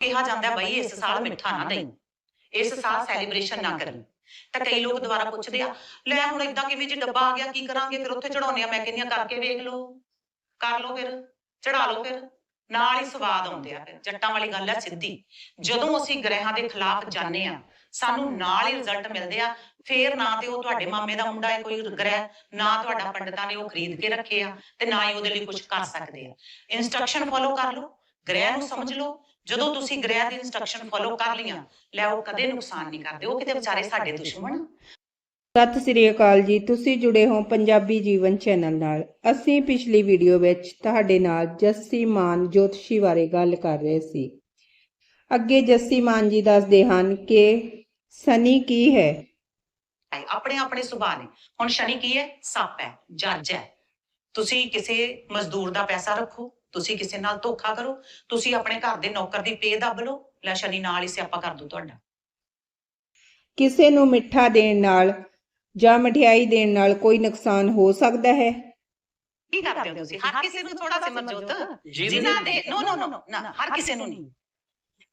ਕਿਹਾ ਜਾਂਦਾ ਬਈ ਇਸ ਸਾਲ ਮਿੱਠਾ ਨਾ ਦੇਈ। ਇਸ ਸਾਲ ਸੈਲੀਬ੍ਰੇਸ਼ਨ ਨਾ ਕਰੀ। ਤਾਂ ਕਈ ਲੋਕ ਦੁਬਾਰਾ ਪੁੱਛਦੇ ਆ ਲੈ ਹੁਣ ਇਦਾਂ ਕਿਵੇਂ ਜੀ ਡੱਬਾ ਆ ਗਿਆ ਕੀ ਕਰਾਂਗੇ? ਫਿਰ ਉੱਥੇ ਚੜਾਉਣੇ ਆ ਮੈਂ ਕਹਿੰਦੀ ਆ ਕਰਕੇ ਵੇਖ ਲਓ। ਕਰ ਲਓ ਫਿਰ ਚੜਾ ਲਓ ਫਿਰ। ਨਾਲ ਹੀ ਸਵਾਦ ਆਉਂਦੇ ਆ ਫਿਰ। ਜੱਟਾਂ ਵਾਲੀ ਗੱਲ ਹੈ ਸਿੱਧੀ। ਜਦੋਂ ਅਸੀਂ ਗ੍ਰਹਿਾਂ ਦੇ ਖਿਲਾਫ ਜਾਂਦੇ ਆ ਸਾਨੂੰ ਨਾਲ ਹੀ ਰਿਜ਼ਲਟ ਮਿਲਦੇ ਆ। ਫੇਰ ਨਾ ਤੇ ਉਹ ਤੁਹਾਡੇ ਮਾਮੇ ਦਾ ਮੁੰਡਾ ਹੈ ਕੋਈ ਗ੍ਰਹਿ ਨਾ ਤੁਹਾਡਾ ਪੰਡਤਾਂ ਨੇ ਉਹ ਖਰੀਦ ਕੇ ਰੱਖੇ ਆ ਤੇ ਨਾ ਹੀ ਉਹਦੇ ਲਈ ਕੁਝ ਕਰ ਸਕਦੇ ਆ। ਇਨਸਟਰਕਸ਼ਨ ਫੋਲੋ ਕਰ ਲਓ। ਗ੍ਰਹਿ ਨੂੰ ਸਮਝ ਲਓ। ਜਦੋਂ ਤੁਸੀਂ ਗ੍ਰਹਿ ਦੀ ਇਨਸਟਰਕਸ਼ਨ ਫੋਲੋ ਕਰ ਲਈਆਂ ਲੈ ਉਹ ਕਦੇ ਨੁਕਸਾਨ ਨਹੀਂ ਕਰਦੇ ਉਹ ਕਿਤੇ ਵਿਚਾਰੇ ਸਾਡੇ ਦੁਸ਼ਮਣ। ਸਤਿ ਸ੍ਰੀ ਅਕਾਲ ਜੀ ਤੁਸੀਂ ਜੁੜੇ ਹੋ ਪੰਜਾਬੀ ਜੀਵਨ ਚੈਨਲ ਨਾਲ। ਅਸੀਂ ਪਿਛਲੀ ਵੀਡੀਓ ਵਿੱਚ ਤੁਹਾਡੇ ਨਾਲ ਜੱਸੀ ਮਾਨ ਜੋਤਸ਼ੀ ਬਾਰੇ ਗੱਲ ਕਰ ਰਹੇ ਸੀ। ਅੱਗੇ ਜੱਸੀ ਮਾਨ ਜੀ ਦੱਸਦੇ ਹਨ ਕਿ ਸਨੀ ਕੀ ਹੈ? ਹੈ ਆਪਣੇ ਆਪਣੇ ਸੁਭਾਅ ਨੇ। ਹੁਣ ਸ਼ਨੀ ਕੀ ਹੈ? ਸੱਪ ਹੈ ਜੱਜ ਹੈ। ਤੁਸੀਂ ਕਿਸੇ ਮਜ਼ਦੂਰ ਦਾ ਪੈਸਾ ਰੱਖੋ ਤੁਸੀਂ ਕਿਸੇ ਨਾਲ ਧੋਖਾ ਕਰੋ ਤੁਸੀਂ ਆਪਣੇ ਘਰ ਦੇ ਨੌਕਰ ਦੀ ਪੇ ਦੱਬ ਲਓ ਲੈ ਸ਼ਨੀ ਨਾਲ ਹੀ ਸਿਆਪਾ ਕਰ ਦੂ ਤੁਹਾਡਾ। ਕਿਸੇ ਨੂੰ ਮਿੱਠਾ ਦੇਣ ਨਾਲ ਜਾਂ ਮਠਿਆਈ ਦੇਣ ਨਾਲ ਕੋਈ ਨੁਕਸਾਨ ਹੋ ਸਕਦਾ ਹੈ? ਕੀ ਕਰਦੇ ਹੋ ਤੁਸੀਂ? ਹਰ ਕਿਸੇ ਨੂੰ ਥੋੜਾ ਸਿਮਰਜੋਤ ਜਿਨ੍ਹਾਂ ਦੇ ਨੋ ਨੋ ਨੋ ਨਾ ਹਰ ਕਿਸੇ ਨੂੰ ਨਹੀਂ।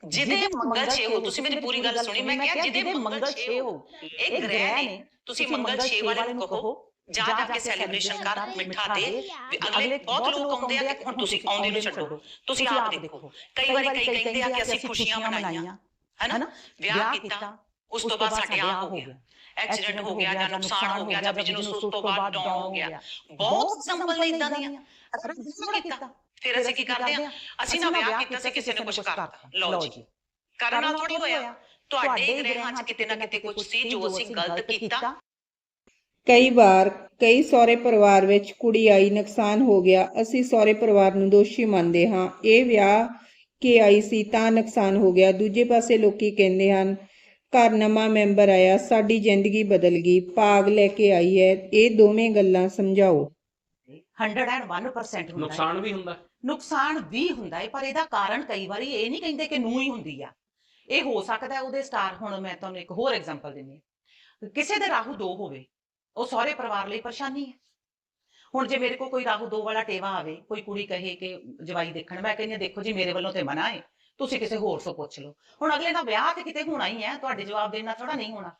ਜਿਹਦੇ ਮੰਗਲ ਛੇ ਹੋ ਤੁਸੀਂ ਮੇਰੀ ਪੂਰੀ ਗੱਲ ਸੁਣੀ ਮੈਂ ਕਿਹਾ ਜਿਹਦੇ ਮੰਗਲ ਛੇ ਹੋ ਇਹ ਗ੍ਰਹਿ ਨੇ ਤੁਸੀਂ ਮੰਗਲ ਛੇ ਵਾਲੇ ਨੂੰ ਕਹੋ। ਜਾ ਜਾ ਕੇ ਸੈਲੀਬ੍ਰੇਸ਼ਨ ਕਰ ਮਿੱਠਾ ਦੇ। ਵੀ ਅਗਲੇ ਬਹੁਤ ਲੋਕ ਆਉਂਦੇ ਆ ਕਿ ਹੁਣ ਤੁਸੀਂ ਆਉਂਦੇ ਨੂੰ ਛੱਡੋ। ਤੁਸੀਂ ਆਪ ਦੇਖੋ। ਕਈ ਵਾਰੀ ਕਈ ਕਹਿੰਦੇ ਆ ਕਿ ਅਸੀਂ ਖੁਸ਼ੀਆਂ ਮਨਾਈਆਂ। ਹੈਨਾ? ਵਿਆਹ ਕੀਤਾ ਉਸ ਤੋਂ ਬਾਅਦ ਸਾਡੇ ਆ ਹੋ ਗਿਆ। ਐਕਸੀਡੈਂਟ ਹੋ ਗਿਆ ਜਾਂ ਨੁਕਸਾਨ ਹੋ ਗਿਆ ਜਾਂ ਬਿਜ਼ਨਸ ਉਸ ਤੋਂ ਬਾਅਦ ਡਾਊਨ ਹੋ ਗਿਆ। ਬਹੁਤ ਸਿੰਪਲ ਨੇ ਇਦਾਂ ਦੀਆਂ। ਨਹੀਂ ਕੀਤਾ। ਫਿਰ ਅਸੀਂ ਕੀ ਕਰਦੇ ਆ? ਅਸੀਂ ਨਾ ਵਿਆਹ ਕੀਤਾ ਸੀ ਕਿਸੇ ਨੇ ਕੁਝ ਕਰਤਾ ਲਓ ਜੀ ਕਰਨ ਥੋੜੀ ਹੋਇਆ ਤੁਹਾਡੇ ਗ੍ਰਹਿਾਂ 'ਚ ਕਿਤੇ ਨਾ ਕਿਤੇ ਕੁਝ ਸੀ ਜੋ। ਅਸੀਂ ਗਲਤ ਕੀਤਾ ਕਈ ਵਾਰ ਕਈ ਸਹੁਰੇ ਪਰਿਵਾਰ ਵਿੱਚ ਕੁੜੀ ਆਈ ਨੁਕਸਾਨ ਹੋ ਗਿਆ। ਅਸੀਂ ਸਹੁਰੇ ਪਰਿਵਾਰ ਨੂੰ ਦੋਸ਼ੀ ਮੰਨਦੇ ਹਾਂ। ਇਹ ਵਿਆਹ ਕੇ ਆਈ ਸੀ ਤਾਂ ਨੁਕਸਾਨ ਹੋ ਗਿਆ। ਦੂਜੇ ਪਾਸੇ ਲੋਕੀ ਕਹਿੰਦੇ ਹਨ ਘਰ ਨਵਾਂ ਮੈਂਬਰ ਆਇਆ ਸਾਡੀ ਜ਼ਿੰਦਗੀ ਬਦਲ ਗਈ ਭਾਗ ਲੈ ਕੇ ਆਈ ਹੈ। ਇਹ ਦੋਵੇਂ ਗੱਲਾਂ ਸਮਝਾਓ। 101% ਹੁੰਦਾ ਹੈ। ਨੁਕਸਾਨ ਵੀ ਹੁੰਦਾ। ਨੁਕਸਾਨ ਵੀ ਹੁੰਦਾ ਹੈ ਪਰ ਇਹਦਾ ਕਾਰਨ ਕਈ ਵਾਰੀ ਇਹ ਨਹੀਂ ਕਹਿੰਦੇ ਕਿ ਨੂੰ ਹੀ ਹੁੰਦੀ ਆ। ਇਹ ਹੋ ਸਕਦਾ ਹੈ ਉਹਦੇ ਸਟਾਰ ਹੁਣ ਮੈਂ ਤੁਹਾਨੂੰ ਇੱਕ ਹੋਰ ਐਗਜ਼ਾਮਪਲ ਦਿੰਦੀ ਹਾਂ। ਕਿਸੇ ਦੇ ਰਾਹੂ ਦੋ ਹੋਵੇ। ਉਹ ਸਹੁਰੇ ਪਰਿਵਾਰ ਲਈ ਪਰੇਸ਼ਾਨੀ ਹੈ। ਹੁਣ ਜੇ ਮੇਰੇ ਕੋਲ ਕੋਈ ਰਾਹੂ ਦੋ ਵਾਲਾ ਟੇਵਾ ਆਵੇ ਕੋਈ ਕੁੜੀ ਕਹੇ ਕਿ ਜਵਾਈ ਦੇਖਣ ਮੈਂ ਕਹਿੰਦੀ ਹਾਂ, ਦੇਖੋ ਜੀ ਮੇਰੇ ਵੱਲੋਂ ਤੇ ਮਨਾ ਹੈ। ਤੁਸੀਂ ਕਿਸੇ ਹੋਰ ਤੋਂ ਪੁੱਛ ਲਓ। ਹੁਣ ਅਗਲੇ ਦਾ ਵਿਆਹ ਤੇ ਕਿਤੇ ਹੋਣਾ ਹੀ ਹੈ ਤੁਹਾਡੇ ਜਵਾਬ ਦੇਣਾ ਥੋੜਾ ਨਹੀਂ ਹੋਣਾ।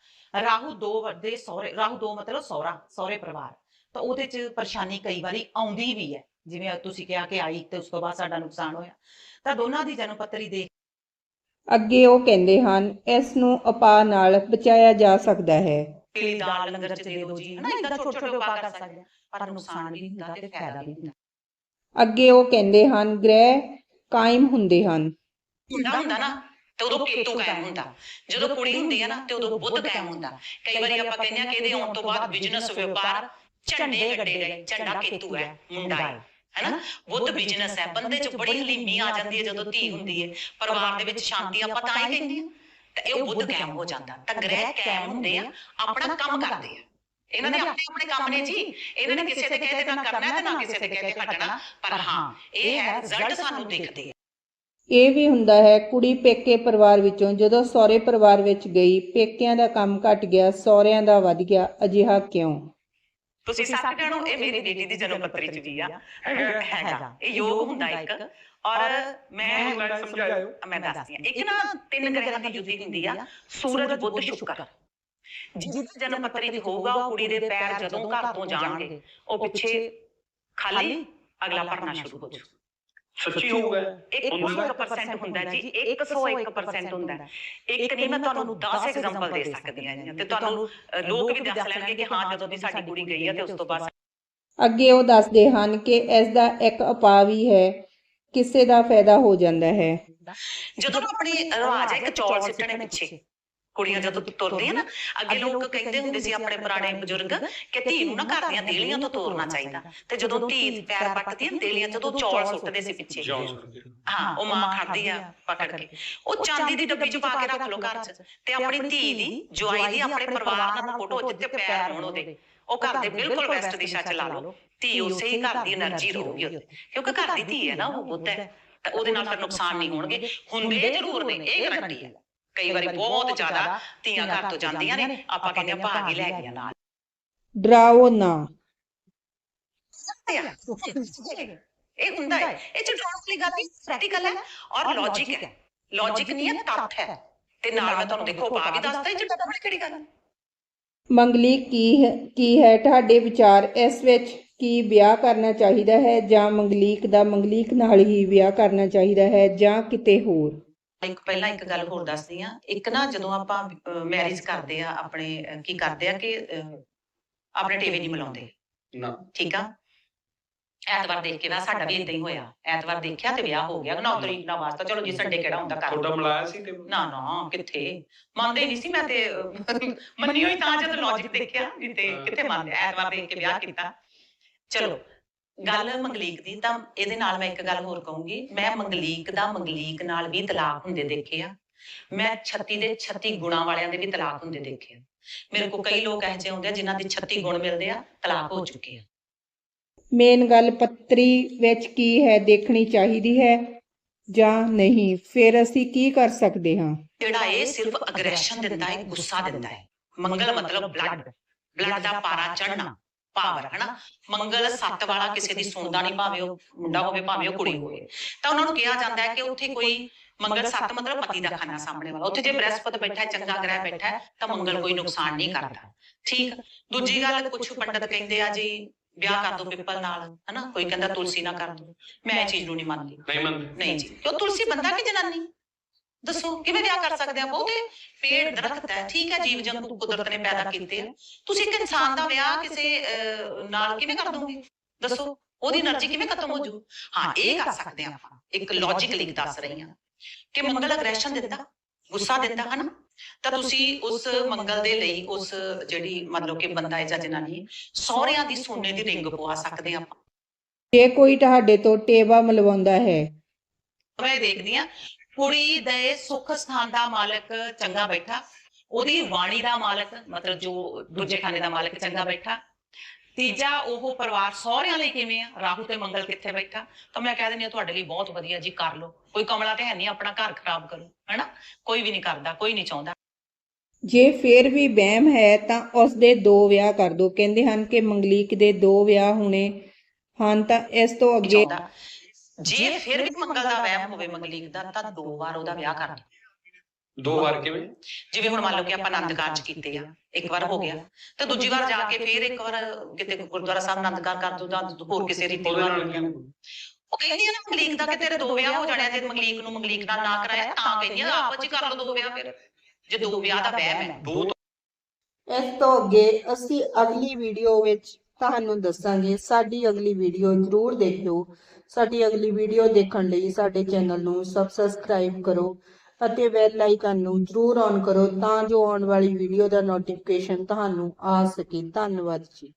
ਰਾਹੂ ਦੋ ਵੱਡੇ ਸਹੁਰੇ ਰਾਹੂ ਦੋ ਮਤਲਬ ਸਹੁਰਾ ਸਹੁਰੇ ਪਰਿਵਾਰ। ਤਾਂ ਉਹਦੇ 'ਚ ਪਰੇਸ਼ਾਨੀ ਕਈ ਵਾਰੀ ਆਉਂਦੀ ਵੀ ਹੈ। ਜਿਵੇਂ ਤੁਸੀਂ ਕਿਹਾ ਕਿ ਆਈ ਤੇ ਉਸ ਤੋਂ ਬਾਅਦ ਸਾਡਾ ਨੁਕਸਾਨ ਹੋਇਆ। ਤਾਂ ਦੋਨਾਂ ਦੀ ਜਨਮ ਪੱਤਰੀ ਦੇਖ ਅੱਗੇ ਉਹ ਕਹਿੰਦੇ ਹਨ ਇਸ ਨੂੰ ਉਪਾਅ ਨਾਲ ਬਚਾਇਆ ਜਾ ਸਕਦਾ ਹੈ। ਪੀਲੀ ਦਾਲ ਲੰਗਰ 'ਚ ਦੇ ਦਿਓ ਜੀ। ਹਨਾ ਇਦਾਂ ਛੋਟੇ ਛੋਟੇ ਉਪਾਅ ਕਰ ਸਕਦੇ ਆ। ਪਰ ਨੁਕਸਾਨ ਵੀ ਹੁੰਦਾ ਤੇ ਫਾਇਦਾ ਵੀ ਹੁੰਦਾ। ਅੱਗੇ ਉਹ ਕਹਿੰਦੇ ਹਨ ਗ੍ਰਹਿ ਕਾਇਮ ਹੁੰਦੇ ਹਨ। ਮੁੰਡਾ ਹੁੰਦਾ ਨਾ ਤੇ ਉਦੋਂ ਕੇਤੂ ਕਾਇਮ ਹੁੰਦਾ। ਜਦੋਂ ਕੁੜੀ ਹੁੰਦੀ ਹੈ ਨਾ ਤੇ ਉਦੋਂ ਬੁੱਧ ਕਾਇਮ ਹੁੰਦਾ। ਕਈ ਵਾਰੀ ਆਪਾਂ ਕਹਿੰਦੇ ਆ ਕਿ ਇਹਦੇ ਆਉਣ ਤੋਂ ਬਾਅਦ ਬਿਜ਼ਨਸ ਵਪਾਰ ਝੰਡੇ ਗੱਡੇ ਗਏ ਝੰਡਾ ਕੇਤੂ ਹੈ ਮੁੰਡਾ ਹੈ। ਹੈਨਾ? ਬੁੱਧ ਬਿਜ਼ਨਸ ਹੈ ਬੰਦੇ 'ਚ ਬੜੀ ਹਲੀਮੀ ਆ ਜਾਂਦੀ ਹੈ ਜਦੋਂ ਧੀ ਹੁੰਦੀ ਹੈ। ਪਰਿਵਾਰ ਦੇ ਵਿੱਚ ਸ਼ਾਂਤੀ ਆਪਾਂ ਤਾਂ ਹੀ ਕਹਿੰਦੇ ਆ ਤੇ ਇਹ ਬੁੱਧ ਕਾਇਮ ਹੋ ਜਾਂਦਾ। ਤਾਂ ਗ੍ਰਹਿ ਕਾਇਮ ਹੁੰਦੇ ਆ ਆਪਣਾ ਕੰਮ ਕਰਦੇ ਆ। ਇਹਨਾਂ ਦੇ ਆਪਣੇ ਆਪਣੇ ਕੰਮ ਨੇ ਜੀ। ਇਹਨਾਂ ਨੇ ਕਿਸੇ ਦੇ ਕਹੇ ਤੇ ਨਾ ਕਰਨਾ ਤੇ ਨਾ ਕਿਸੇ ਦੇ ਕਹੇ ਤੇ ਹਟਣਾ ਪਰ ਹਾਂ ਇਹ ਹੈ ਰਿਜ਼ਲਟ ਸਾਨੂੰ ਦਿਖਦੇ ਆ। ਇਹ ਵੀ ਹੁੰਦਾ ਹੈ ਕੁੜੀ ਪੇਕੇ ਪਰਿਵਾਰ ਵਿੱਚੋਂ ਜਦੋਂ ਸਹੁਰੇ ਪਰਿਵਾਰ ਵਿੱਚ ਗਈ ਪੇਕਿਆਂ ਦਾ ਕੰਮ ਘਟ ਗਿਆ ਸਹੁਰਿਆਂ ਦਾ ਵੱਧ ਗਿਆ ਅਜਿਹਾ ਕਿਉਂ? ਤੁਸੀਂ ਸੱਚ ਜਾਣੋ ਇਹ ਮੇਰੀ ਬੇਟੀ ਦੀ ਜਨਮ ਪੱਤਰੀ ਚ ਵੀ ਆ। ਹੈਗਾ ਇਹ ਯੋਗ ਹੁੰਦਾ ਇੱਕ। ਔਰ ਮੈਂ ਮੈਂ ਸਮਝਾਇਓ? ਮੈਂ ਦੱਸਦੀ ਹਾਂ। ਇੱਕ ਨਾ ਤਿੰਨ ਗ੍ਰਹਿਾਂ ਦੀ ਜੁਤੀ ਹੁੰਦੀ ਆ। ਸੂਰਜ ਬੁੱਧ ਸ਼ੁਕਰ। ਜਿਹਦੀ ਜਨਮ ਪੱਤਰੀ ਤੇ ਹੋਊਗਾ ਉਹ ਕੁੜੀ ਦੇ ਪੈਰ ਜਦੋਂ ਘਰ ਤੋਂ ਜਾਣਗੇ ਉਹ ਪਿੱਛੇ ਖਾਲੀ ਅਗਲਾ ਪੜਨਾ ਸ਼ੁਰੂ ਹੋ ਜੂ ਸੱਚੀ ਹੋਊਗਾ 100% ਹੁੰਦਾ ਜੀ 101% ਹੁੰਦਾ ਇੱਕ ਨਹੀਂ ਮੈਂ ਤੁਹਾਨੂੰ 10 ਐਗਜ਼ਾਮਪਲ ਦੇ ਸਕਦੀ ਹਾਂ ਤੇ ਤੁਹਾਨੂੰ ਲੋਕ ਵੀ ਦੱਸ ਲੈਣਗੇ ਕਿ ਹਾਂ ਜਦੋਂ ਦੀ ਸਾਡੀ ਕੁੜੀ ਗਈ ਹੈ ਤੇ ਉਸ ਤੋਂ ਬਾਅਦ ਅੱਗੇ ਉਹ ਦੱਸਦੇ ਹਨ ਕਿ ਇਸ ਦਾ ਇੱਕ ਉਪਾਅ ਵੀ ਹੈ ਕਿਸੇ ਦਾ ਫਾਇਦਾ ਹੋ ਜਾਂਦਾ ਹੈ ਜਦੋਂ ਆਪਣੀ ਰਿਵਾਜ ਹੈ ਇੱਕ ਚੌਲ ਸਿੱਟਣੇ ਪਿੱਛੇ ਕੁੜੀਆਂ ਜਦੋਂ ਤੁਰਦੀਆਂ ਨਾ ਅੱਗੇ ਲੋਕ ਕਹਿੰਦੇ ਹੁੰਦੇ ਸੀ ਆਪਣੇ ਪੁਰਾਣੇ ਬਜ਼ੁਰਗ ਕਿ ਧੀ ਨੂੰ ਨਾ ਘਰ ਦੀਆਂ ਦੇਲੀਆਂ ਤੋਂ ਤੋਰਨਾ ਚਾਹੀਦਾ। ਤੇ ਜਦੋਂ ਧੀ ਪੈਰ ਪੱਟਦੀ ਹੈ ਦੇਲੀਆਂ ਜਦੋਂ ਚੌਲ ਸੁੱਟਦੇ ਸੀ ਪਿੱਛੇ। ਹਾਂ ਉਹ ਮਾਂ ਖੜਦੀ ਆ ਪਕੜ ਕੇ। ਉਹ ਚਾਂਦੀ ਦੀ ਡੱਬੀ 'ਚ ਪਾ ਕੇ ਰੱਖ ਲੋ ਘਰ 'ਚ। ਤੇ ਆਪਣੀ ਧੀ ਦੀ ਜਵਾਈ ਦੀ ਆਪਣੇ ਪਰਿਵਾਰ ਨਾਲ ਫੋਟੋ ਜਿੱਤੇ ਪੈਰ ਹੋਣ ਉਹਦੇ ਉਹ ਘਰ ਦੇ ਬਿਲਕੁਲ ਵੈਸਟ ਦਿਸ਼ਾ 'ਚ ਲਾ ਲਓ ਧੀ ਉਸੇ ਹੀ ਘਰ ਦੀ એનર્ਜੀ ਰਹੂਗੀ ਉੱਤੇ ਕਿਉਂਕਿ ਘਰ ਦੀ ਧੀ ਹੈ ਨਾ ਉਹ ਬੁੱਧ ਹੈ ਤਾਂ ਉਹਦੇ ਨਾਲ ਫਿਰ ਨੁਕਸਾਨ ਨਹੀਂ ਹੋਣਗੇ ਹੁੰਦੇ ਜ਼ਰੂਰ ਨੇ ਇਹ ਗਾਰੰਟੀ ਹੈ ਕਈ ਵਾਰੀ ਬਹੁਤ ਜ਼ਿਆਦਾ ਧੀਆਂ ਘਰ ਤੋਂ ਜਾਂਦੀਆਂ ਨੇ ਆਪਾਂ ਕਹਿੰਦੇ ਆ ਭਾਗ ਹੀ ਲੈ ਗਈਆਂ ਨਾਲ। ਡਰਾਓ ਨਾ। ਇਹ ਹੁੰਦਾ ਹੈ। ਇਹ ਚ ਡਰਾਉਣ ਵਾਲੀ ਗੱਲ ਨਹੀਂ ਪ੍ਰੈਕਟੀਕਲ ਹੈ ਔਰ ਲੌਜੀਕ ਹੈ। ਲੌਜੀਕ ਨਹੀਂ ਹੈ ਤੱਥ ਹੈ। ਤੇ ਨਾਲ ਮੈਂ ਤੁਹਾਨੂੰ ਦੇਖੋ ਪਾ ਵੀ ਦੱਸਦਾ ਇਹ ਜਿਹੜਾ ਕਿਹੜੀ ਗੱਲ ਹੈ? ਮੰਗਲੀਕ ਕੀ ਹੈ ਕੀ ਹੈ ਤੁਹਾਡੇ ਵਿਚਾਰ ਇਸ ਵਿੱਚ ਕੀ ਵਿਆਹ ਕਰਨਾ ਚਾਹੀਦਾ ਹੈ ਜਾਂ ਮੰਗਲੀਕ ਦਾ ਮੰਗਲੀਕ ਨਾਲ ਹੀ ਵਿਆਹ ਕਰਨਾ ਚਾਹੀਦਾ ਹੈ ਜਾਂ ਕਿਤੇ ਹੋਰ? ਇੱਕ ਪਹਿਲਾਂ ਇੱਕ ਗੱਲ ਹੋਰ ਦੱਸਦੀ ਆ ਇੱਕ ਨਾ ਜਦੋਂ ਆਪਾਂ ਮੈਰਿਜ ਕਰਦੇ ਆ ਆਪਣੇ ਕੀ ਕਰਦੇ ਆ ਕਿ ਆਪਣੇ ਟੀਵੀ ਨਹੀਂ ਮਿਲਾਉਂਦੇ ਨਾ। ਠੀਕ ਆ? ਐਤਵਾਰ ਦੇਖ ਕੇ ਵਿਆਹ ਸਾਡਾ ਵੀ ਇਦਾਂ ਹੀ ਹੋਇਆ। ਐਤਵਾਰ ਦੇਖਿਆ ਤੇ ਵਿਆਹ ਹੋ ਗਿਆ। ਨੌ ਤਰੀਕ ਨਾਲ ਵਾਸਤਾ ਚਲੋ ਜੀ ਸੰਡੇ ਕਿਹੜਾ ਹੁੰਦਾ ਕਰ ਤੁਹਾਡਾ। ਮਿਲਾਇਆ ਸੀ ਤੇ ਨਾ ਨਾ ਕਿੱਥੇ? ਮੰਨਦੇ ਨਹੀਂ ਸੀ ਮੈਂ ਤੇ ਮੰਨੀ ਹੋਈ ਤਾਂ ਜਦੋਂ ਲੌਜੀਕ ਦੇਖਿਆ। ਨਹੀਂ ਤੇ ਕਿੱਥੇ ਮੰਨਦੇ ਐਤਵਾਰ ਦੇਖ ਕੇ ਵਿਆਹ ਕੀਤਾ। ਚਲੋ ਗੱਲ ਮੰਗਲੀਕ ਦੀ ਤਾਂ ਇਹਦੇ ਨਾਲ ਮੈਂ ਇੱਕ ਗੱਲ ਹੋਰ ਕਹੂੰਗੀ। ਮੈਂ ਮੰਗਲੀਕ ਦਾ ਮੰਗਲੀਕ ਨਾਲ ਵੀ ਤਲਾਕ ਹੁੰਦੇ ਦੇਖੇ ਆ। ਮੈਂ 36 ਦੇ 36 ਗੁਣਾ ਵਾਲਿਆਂ ਦੇ ਵੀ ਤਲਾਕ ਹੁੰਦੇ ਦੇਖੇ ਆ। ਮੇਰੇ ਕੋਲ ਕਈ ਲੋਕ ਇਹੋ ਜਿਹੇ ਹੁੰਦੇ ਆ ਜਿਨ੍ਹਾਂ ਦੇ 36 ਗੁਣ ਮਿਲਦੇ ਆ ਤਲਾਕ ਹੋ ਚੁੱਕੇ ਆ। ਮੇਨ ਗੱਲ ਪੱਤਰੀ ਵਿੱਚ ਕੀ ਹੈ ਦੇਖਣੀ ਚਾਹੀਦੀ ਹੈ ਜਾਂ ਨਹੀਂ? ਫਿਰ ਅਸੀਂ ਕੀ ਕਰ ਸਕਦੇ ਹਾਂ? ਜਿਹੜਾ ਇਹ ਸਿਰਫ ਅਗਰੈਸ਼ਨ ਦਿੰਦਾ ਹੈ ਗੁੱਸਾ ਦਿੰਦਾ ਹੈ। ਮੰਗਲ ਮਤਲਬ ਬਲੱਡ ਬਲੱਡ ਦਾ ਪਾਰਾ ਚੜਨਾ ਪਾਵਰ ਹਨਾ? ਮੰਗਲ ਸੱਤ ਵਾਲਾ ਕਿਸੇ ਦੀ ਸੁਣਦਾ ਨਹੀਂ ਭਾਵੇਂ ਉਹ ਮੁੰਡਾ ਹੋਵੇ ਭਾਵੇਂ ਉਹ ਕੁੜੀ ਹੋਵੇ। ਤਾਂ ਉਹਨਾਂ ਨੂੰ ਕਿਹਾ ਜਾਂਦਾ ਹੈ ਕਿ ਉੱਥੇ ਕੋਈ ਮੰਗਲ ਸੱਤ ਮਤਲਬ ਪਤੀ ਦਾ ਖਾਨਾ ਸਾਹਮਣੇ ਵਾਲਾ। ਉੱਥੇ ਜੇ ਬ੍ਰਹਸਪਤ ਬੈਠਾ ਚੰਗਾ ਗ੍ਰਹਿ ਬੈਠਾ ਤਾਂ ਮੰਗਲ ਕੋਈ ਨੁਕਸਾਨ ਨਹੀਂ ਕਰਦਾ। ਠੀਕ। ਦੂਜੀ ਗੱਲ ਕੁਝ ਪੰਡਤ ਕਹਿੰਦੇ ਆ ਜੀ ਵਿਆਹ ਕਰ ਦੋ ਪਿੱਪਲ ਨਾਲ ਹਨਾ? ਕੋਈ ਕਹਿੰਦਾ ਤੁਲਸੀ ਨਾਲ ਕਰ ਦੋ। ਮੈਂ ਇਹ ਚੀਜ਼ ਨੂੰ ਨਹੀਂ ਮੰਨਦੀ। ਨਹੀਂ ਮੰਨਦੇ। ਨਹੀਂ ਜੀ ਕਿਉਂ ਤੁਲਸੀ ਬੰਦਾ ਕਿ ਜਨਾਨੀ? ਦੱਸੋ ਕਿਵੇਂ ਵਿਆਹ ਕਰ ਸਕਦੇ ਆ ਬਹੁਤੇ ਪੇੜ ਦਰਖਤ ਹੈ ਠੀਕ ਹੈ ਜੀਵ ਜੰਤੂ ਕੁਦਰਤ ਨੇ ਪੈਦਾ ਕੀਤੇ। ਤੁਸੀਂ ਇੱਕ ਇਨਸਾਨ ਦਾ ਵਿਆਹ ਕਿਸੇ ਨਾਲ ਕਿਵੇਂ ਕਰ ਦੋਗੇ? ਦੱਸੋ ਉਹਦੀ એનર્ਜੀ ਕਿਵੇਂ ਖਤਮ ਹੋ ਜੂ? ਹਾਂ ਇਹ ਕਰ ਸਕਦੇ ਆਪਾਂ। ਇੱਕ ਲੌਜੀਕਲੀ ਦੱਸ ਰਹੀ ਹਾਂ। ਕਿ ਮੰਗਲ ਅਗਰੈਸ਼ਨ ਦਿੰਦਾ। ਗੁੱਸਾ ਦਿੰਦਾ ਹਨਾ? ਤਾਂ ਤੁਸੀਂ ਉਸ ਮੰਗਲ ਦੇ ਲਈ ਉਸ ਜਿਹੜੀ ਮਤਲਬ ਕਿ ਬੰਦਾ ਹੈ ਜਾਂ ਜਨਾਨੀ ਸਹੁਰਿਆਂ ਦੀ ਸੋਨੇ ਦੀ ਰਿੰਗ ਪਵਾ ਸਕਦੇ ਆ ਆਪਾਂ ਜੇ ਕੋਈ ਤੁਹਾਡੇ ਤੋਂ ਟੇਵਾ ਮਲਵਾਉਂਦਾ ਹੈ ਮੈਂ ਇਹ ਦੇਖਦੀ ਆ ਕੁੜੀ ਦੇ ਸੁੱਖ ਸਥਾਨ ਦਾ ਮਾਲਕ ਚੰਗਾ ਬੈਠਾ ਉਹਦੀ ਬਾਣੀ ਦਾ ਮਾਲਕ ਮਤਲਬ ਜੋ ਦੂਜੇ ਖਾਨੇ ਦਾ ਮਾਲਕ ਚੰਗਾ ਬੈਠਾ। ਤੀਜਾ ਉਹ ਪਰਿਵਾਰ ਸਹੁਰਿਆਂ ਲਈ ਕਿਵੇਂ ਆ? ਰਾਹੂ ਤੇ ਮੰਗਲ ਕਿੱਥੇ ਬੈਠਾ? ਤਾਂ ਮੈਂ ਕਹਿ ਦਿੰਦੀ ਆ ਤੁਹਾਡੇ ਲਈ ਬਹੁਤ ਵਧੀਆ ਜੀ ਕਰ ਲਓ। ਕੋਈ ਕਮਲਾ ਤੇ ਹੈ ਨਹੀਂ ਆਪਣਾ ਘਰ ਖਰਾਬ ਕਰੋ ਹੈਨਾ? ਕੋਈ ਵੀ ਨਹੀਂ ਕਰਦਾ ਕੋਈ ਨਹੀਂ ਚਾਹੁੰਦਾ। ਜੇ ਫਿਰ ਵੀ ਵਹਿਮ ਹੈ ਤਾਂ ਉਸ ਦੇ ਦੋ ਵਿਆਹ ਕਰ ਦੋ ਕਹਿੰਦੇ ਹਨ ਕਿ ਮੰਗਲੀਕ ਦੇ ਦੋ ਵਿਆਹ ਹੋਣੇ ਹਨ ਤਾਂ ਇਸ ਤੋਂ ਅੱਗੇ ਜੇ ਫਿਰ ਵੀ ਮੰਗਲ ਦਾ ਵਹਿਮ ਹੋਵੇ ਮੰਗਲੀਕ ਦਾ ਤਾਂ ਦੋ ਵਾਰ ਉਹਦਾ ਵਿਆਹ ਕਰ ਦਿਓ। ਦੋ ਵਾਰ ਕਿਵੇਂ? ਜਿਵੇਂ ਹੁਣ ਮੰਨ ਲਓ ਕਿ ਆਪਾਂ ਆਨੰਦ ਕਾਰਜ ਕੀਤੇ ਆ ਇੱਕ ਵਾਰ ਹੋ ਗਿਆ ਤੇ ਦੂਜੀ ਵਾਰ ਜਾ ਕੇ ਫਿਰ ਇੱਕ ਵਾਰ ਕਿਤੇ ਗੁਰਦੁਆਰਾ ਸਾਹਿਬ ਆਨੰਦ ਕਾਰ ਕਰ ਦੋ ਜਾਂ ਹੋਰ ਕਿਸੇ ਰੀਤੀ ਨਾਲ ਉਹ ਕਹਿੰਦੀ ਆ ਨਾ ਮੰਗਲੀਕ ਦਾ ਕਿ ਤੇਰੇ ਦੋ ਵਿਆਹ ਹੋ ਜਾਣੇ ਆ, ਜੇ ਮੰਗਲੀਕ ਨੂੰ ਮੰਗਲੀਕ ਨਾਲ ਨਾ ਕਰਾਇਆ ਤਾਂ ਕਹਿੰਦੀ ਆ ਆਪਸ ਚ ਹੀ ਕਰ ਲਓ ਦੋ ਵਿਆਹ ਫਿਰ। ਜੇ ਦੋ ਵਿਆਹ ਦਾ ਵਹਿਮ ਹੈ। ਦੋ ਇਸ ਤੋਂ ਅੱਗੇ ਅਸੀਂ ਅਗਲੀ ਵੀਡੀਓ ਵਿੱਚ ਤੁਹਾਨੂੰ ਦੱਸਾਂਗੇ, ਸਾਡੀ ਅਗਲੀ ਵੀਡੀਓ ਜ਼ਰੂਰ ਦੇਖਿਓ। ਸਾਡੀ ਅਗਲੀ ਵੀਡੀਓ ਦੇਖਣ ਲਈ ਸਾਡੇ ਚੈਨਲ ਨੂੰ ਸਬਸਕ੍ਰਾਈਬ ਕਰੋ ਅਤੇ ਬੈਲ ਆਈਕਨ ਨੂੰ ਜ਼ਰੂਰ ਔਨ ਕਰੋ ਤਾਂ ਜੋ ਆਉਣ ਵਾਲੀ ਵੀਡੀਓ ਦਾ ਨੋਟੀਫਿਕੇਸ਼ਨ ਤੁਹਾਨੂੰ ਆ ਸਕੇ। ਧੰਨਵਾਦ ਜੀ।